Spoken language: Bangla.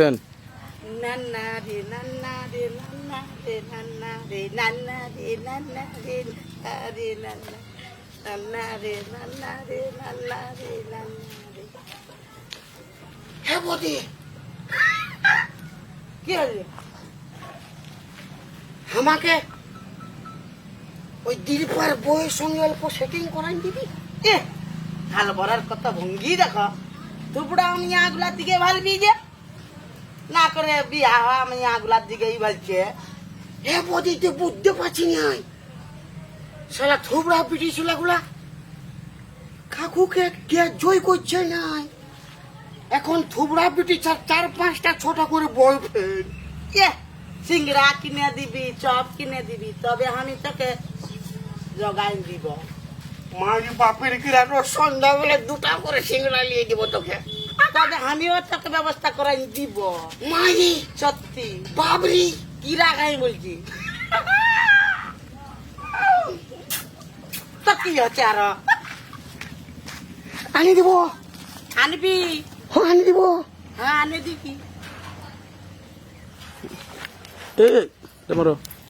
দেন নান্না রে নান্না রে নান্না রে নান্না রে নান্না রে নান্না রে নান্না রে নান্না নান্না রে নান্না রে নান্না রে নান্না রে বদি কি হলো আমাকে ওই দিলপার বইয়ের সঙ্গে অল্প সেটিং করাই দিবি এ হাল বরার কথা ভঙ্গি দেখো। তুপড়া আমি আগুলার দিকে ভালবি যে। করে বিয়া হওয়া আমি আগুলার দিকেই ভালছে এ বদি তুই বুঝতে পারছি নাই সালা থুবড়া পিটি গুলা কাকুকে কে জয় করছে নাই এখন থুবড়া পিটি চার চার পাঁচটা ছোট করে বয়ফ্রেন্ড এ সিংড়া কিনে দিবি চপ কিনে দিবি তবে আমি তোকে জগাই দিব। মারি বাপের কিরানো সন্ধ্যাবেলা দুটা করে সিঙ্গড়া নিয়ে দিব তোকে। তবে আমিও তোকে ব্যবস্থা করাই দিব মারি সত্যি বাবরি কি রাখাই বলছি তো কি হচ্ছে আর আনি দিব আনবি আনি দিব হ্যাঁ আনে দিবি এই এই, মারো